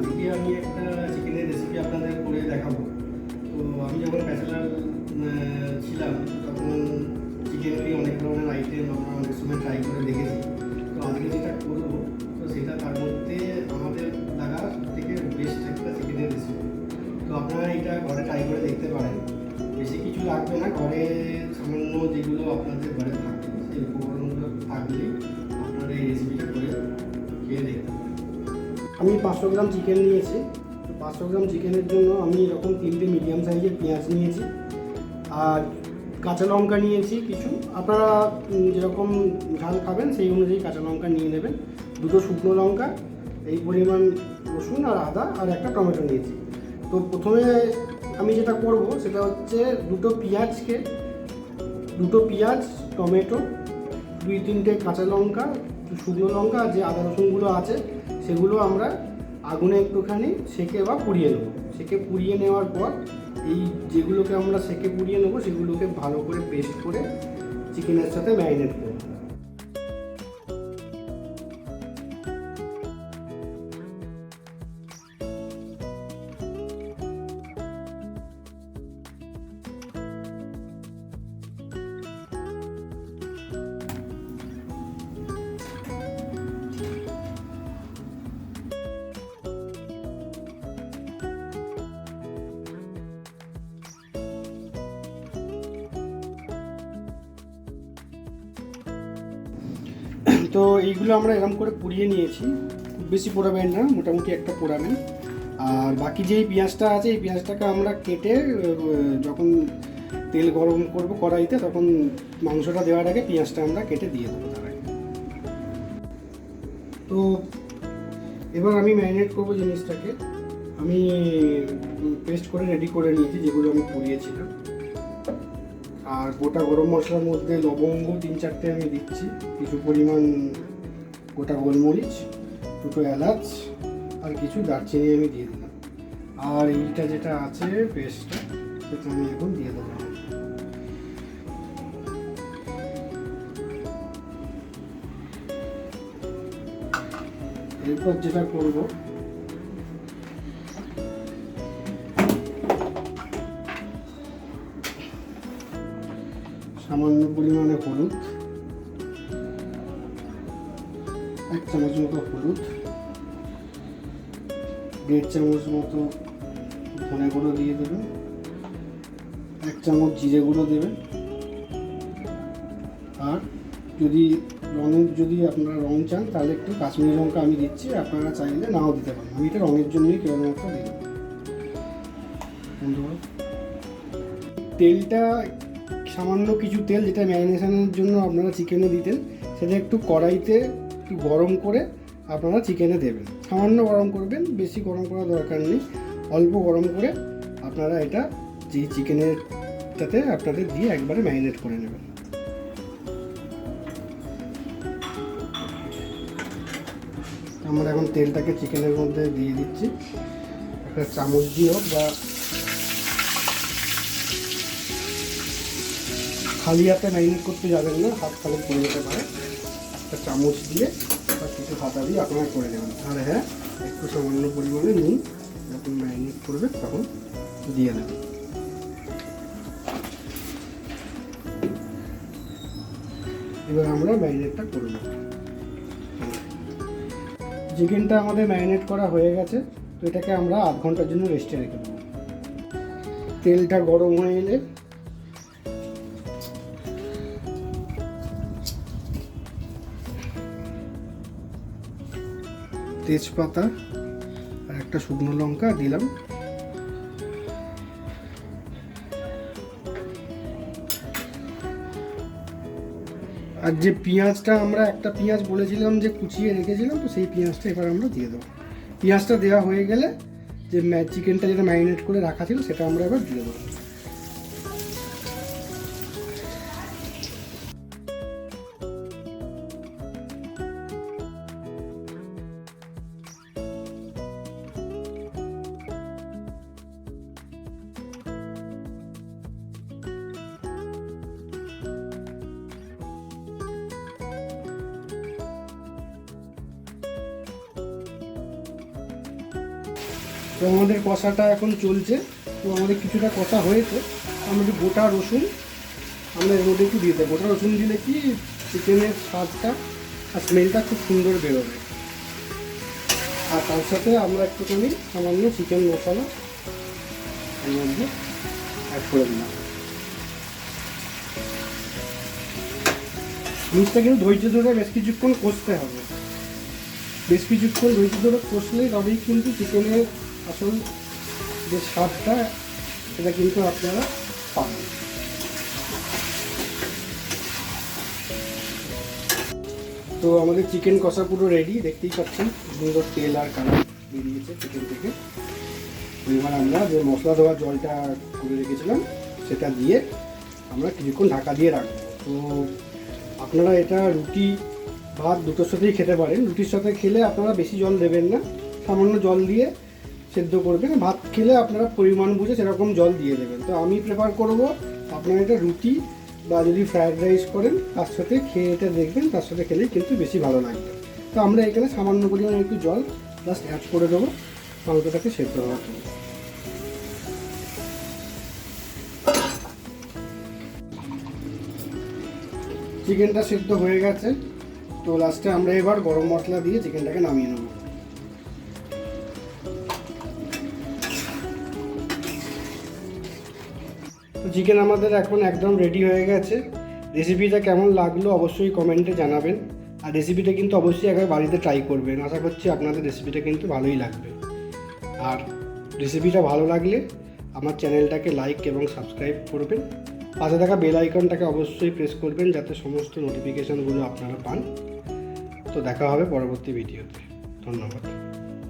আজকে আমি একটা চিকেনের রেসিপি আপনাদের করে দেখাবো। তো আমি যখন ব্যাচেলার ছিলাম, তখন চিকেন চিকেনেরই অনেক ধরনের আইটেম আমরা অনেক সময় ট্রাই করে দেখেছি। তো আজকে যেটা করব, তো সেটা তার মধ্যে আমাদের লাগা থেকে বেস্ট একটা চিকেনের রেসিপি তো আপনারা এটা ঘরে ট্রাই করে দেখতে পারেন। বেশি কিছু লাগবে না, ঘরে সামান্য যেগুলো আপনাদের ঘরে থাকবে, সেই উপকরণগুলো থাকলেই আপনারা এই রেসিপিটা করে খেয়ে দেখতে আমি পাঁচশো গ্রাম চিকেন নিয়েছি। তো পাঁচশো গ্রাম চিকেনের জন্য আমি এরকম তিনটে মিডিয়াম সাইজের পেঁয়াজ নিয়েছি। আর কাঁচা লঙ্কা নিয়েছি কিছু। আপনারা যেরকম ঝাল খাবেন, সেই অনুযায়ী কাঁচা লঙ্কা নিয়ে নেবেন। দুটো শুকনো লঙ্কা, এই পরিমাণ রসুন আর আদা, আর একটা টমেটো নিয়েছি। তো প্রথমে আমি যেটা করব, সেটা হচ্ছে দুটো পেঁয়াজকে, দুটো পেঁয়াজ, টমেটো, দুই তিনটে কাঁচা লঙ্কা, শুকনো লঙ্কা যে আদা রসুনগুলো আছে সেগুলো আমরা আগুনে একটুখানি সেকে বা পুড়িয়ে নেব। সেকে পুড়িয়ে নেওয়ার পর এই যেগুলোকে আমরা সেকে পুড়িয়ে নেব, সেগুলোকে ভালো করে পেস্ট করে চিকেনের সাথে ম্যারিনেট করব। তো এইগুলো আমরা এরকম করে পুড়িয়ে নিয়েছি। খুব বেশি পোড়াবেন না, মোটামুটি একটা পোড়াবেন। আর বাকি যেই পেঁয়াজটা আছে, এই পেঁয়াজটাকে আমরা কেটে যখন তেল গরম করব কড়াইতে, তখন মাংসটা দেওয়ার আগে পেঁয়াজটা আমরা কেটে দিয়ে দেবো তার আগে। তো এবার আমি ম্যারিনেট করব জিনিসটাকে। আমি পেস্ট করে রেডি করে নিয়েছি, যেগুলো আমি পুড়িয়েছিলাম। আর গোটা গরম মশলার মধ্যে লবঙ্গ তিন চারটে আমি দিচ্ছি। কিছু পরিমাণ গোটা গোলমরিচ, দুটো এলাচ আর কিছু দারচিনি আমি দিয়ে দিলাম। আর এইটা যেটা আছে পেস্টটা, সেটা আমি এখন দিয়ে দেবো। এরপর যেটা করব সামান্য পরিমাণে হলুদ। এক চামচ মতো হলুদ। দেড় চামচ মতো ধনে গুঁড়ো দিয়ে দেবেন। এক চামচ জিরে গুঁড়ো দেবেন। আর যদি রঙের, যদি আপনারা রং চান, তাহলে একটু কাশ্মীরি লঙ্কা আমি দিচ্ছি। আপনারা চাইলে নাও দিতে পারেন। আমি এটা রঙের জন্যই কেবলমাত্র দিলাম। বন্ধুরা, তেলটা সামান্য কিছু তেল যেটা ম্যারিনেশনের জন্য আপনারা চিকেনে দিতেন, সেটা একটু কড়াইতে একটু গরম করে আপনারা চিকেনে দেবেন। সামান্য গরম করবেন, বেশি গরম করার দরকার নেই। অল্প গরম করে আপনারা এটা যে চিকেনের চিকেনেরটাতে আপনাদের দিয়ে একবারে ম্যারিনেট করে নেবেন। আমরা এখন তেলটাকে চিকেনের মধ্যে দিয়ে দিচ্ছি। একটা চামচ দিয়ে হোক বা খালি হাতে ম্যারিনেট করতে যাবেন না, হাত খালি করে যেতে পারে। একটা চামচ দিয়ে বা কিছু হাতা দিয়ে আপনারা করে দেবেন আর হ্যাঁ একটু সামান্য পরিমাণে নুন যখন ম্যারিনেট করবে তখন দিয়ে দেবেন। এবার আমরা ম্যারিনেটটা করে নেব। চিকেনটা আমাদের ম্যারিনেট করা হয়ে গেছে, তো এটাকে আমরা আধ ঘণ্টার জন্য রেস্টে রেখে দেবো। তেলটা গরম হয়ে এলে তেজপাতা আর একটা শুকনো লঙ্কা দিলাম। আর যে পেঁয়াজটা আমরা একটা পেঁয়াজ বলেছিলাম যে কুচিয়ে রেখেছিলাম, তো সেই পেঁয়াজটা এবার আমরা দিয়ে দেবো। পেঁয়াজটা দেওয়া হয়ে গেলে যে চিকেনটা যেটা ম্যারিনেট করে রাখা ছিল, সেটা আমরা এবার দিয়ে দেবো। তো আমাদের কষাটা এখন চলছে। তো আমাদের কিছুটা কষা হয়েছে। আমাদের গোটা রসুন, আমরা এর মধ্যে একটু দিয়ে দেবো। গোটা রসুন দিলে কি চিকেনের স্বাদটা আর স্মেলটা খুব সুন্দর বেরোবে। আর তার সাথে আমরা একটুখানি সামান্য চিকেন মশলা এর মধ্যে অ্যাড করে দিলাম। জিনিসটা কিন্তু ধৈর্য ধরে বেশ কিছুক্ষণ কষতে হবে। বেশ কিছুক্ষণ ধৈর্য ধরে কষলে তবেই কিন্তু চিকেনের আসল যে স্বাদটা, সেটা কিন্তু আপনারা পাবেন। তো আমাদের চিকেন কষা পুরো রেডি দেখতেই পাচ্ছেন সুন্দর তেল আর কালার বেরিয়েছে চিকেন থেকে। এবার আমরা যে মশলা দেওয়ার জলটা করে রেখেছিলাম, সেটা দিয়ে আমরা কিছুক্ষণ ঢাকা দিয়ে রাখব। তো আপনারা এটা রুটি ভাত দুটোর সাথেই খেতে পারেন। রুটির সাথে খেলে আপনারা বেশি জল দেবেন না। সামান্য জল দিয়ে সেদ্ধ করবেন। ভাত খেলে আপনারা পরিমাণ বুঝে সেরকম জল দিয়ে দেবেন। তো আমি প্রেফার করব আপনারা এটা রুটি বা যদি ফ্রায়েড রাইস করেন, তার সাথে খেয়ে এটা দেখবেন, তার সাথে খেলেই কিন্তু বেশি ভালো লাগবে। তো আমরা এখানে সামান্য পরিমাণে একটু জল জাস্ট অ্যাড করে দেবো। মাংসটাকে সেদ্ধ হওয়ার জন্য। চিকেনটা সেদ্ধ হয়ে গেছে। তো লাস্টে আমরা এবার গরম মশলা দিয়ে চিকেনটাকে নামিয়ে নেব। তো চিকেন আমাদের এখন একদম রেডি হয়ে গেছে। রেসিপিটা কেমন লাগল অবশ্যই কমেন্টে জানাবেন। আর রেসিপিটা কিন্তু অবশ্যই একবার বাড়িতে ট্রাই করবেন। আশা করছি আপনাদের রেসিপিটা কিন্তু ভালোই লাগবে। আর রেসিপিটা ভালো লাগলে আমার চ্যানেলটাকে লাইক এবং সাবস্ক্রাইব করবেন। পাশে থাকা বেল আইকনটাকে অবশ্যই প্রেস করবেন যাতে সমস্ত নোটিফিকেশানগুলো আপনারা পান। তো দেখা হবে পরবর্তী ভিডিওতে ধন্যবাদ।